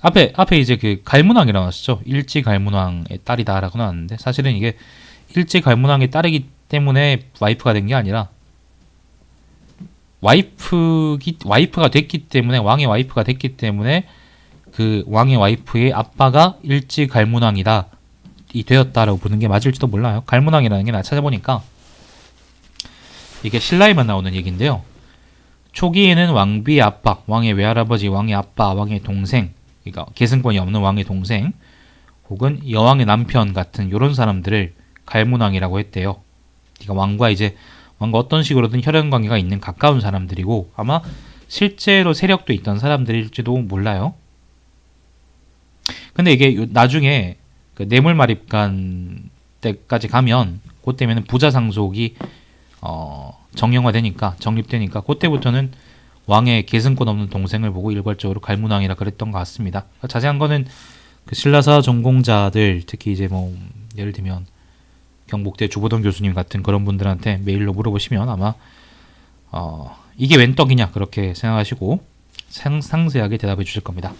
앞에 앞에 이제 그 갈문왕이라고 나왔죠. 일지 갈문왕의 딸이다라고 나왔는데 사실은 이게 일지 갈문왕의 딸이기 때문에 와이프가 된 게 아니라 와이프기 와이프가 됐기 때문에 왕의 와이프가 됐기 때문에 그 왕의 와이프의 아빠가 일지 갈문왕이다 이 되었다라고 보는 게 맞을지도 몰라요. 갈문왕이라는 게 나 찾아보니까 이게 신라에만 나오는 얘기인데요. 초기에는 왕비의 아빠, 왕의 외할아버지, 왕의 아빠, 왕의 동생, 그러니까 계승권이 없는 왕의 동생, 혹은 여왕의 남편 같은 이런 사람들을 갈문왕이라고 했대요. 그러니까 왕과 이제 왕과 어떤 식으로든 혈연 관계가 있는 가까운 사람들이고 아마 실제로 세력도 있던 사람들일지도 몰라요. 근데 이게 요- 나중에 그 뇌물마립간 때까지 가면 그때면은 부자 상속이 어, 정형화되니까 정립되니까 그때부터는 왕의 계승권 없는 동생을 보고 일괄적으로 갈문왕이라 그랬던 것 같습니다. 자세한 거는 그 신라사 전공자들 특히 이제 뭐 예를 들면 경북대 주보동 교수님 같은 그런 분들한테 메일로 물어보시면 아마 어, 이게 웬 떡이냐 그렇게 생각하시고 상, 상세하게 대답해 주실 겁니다.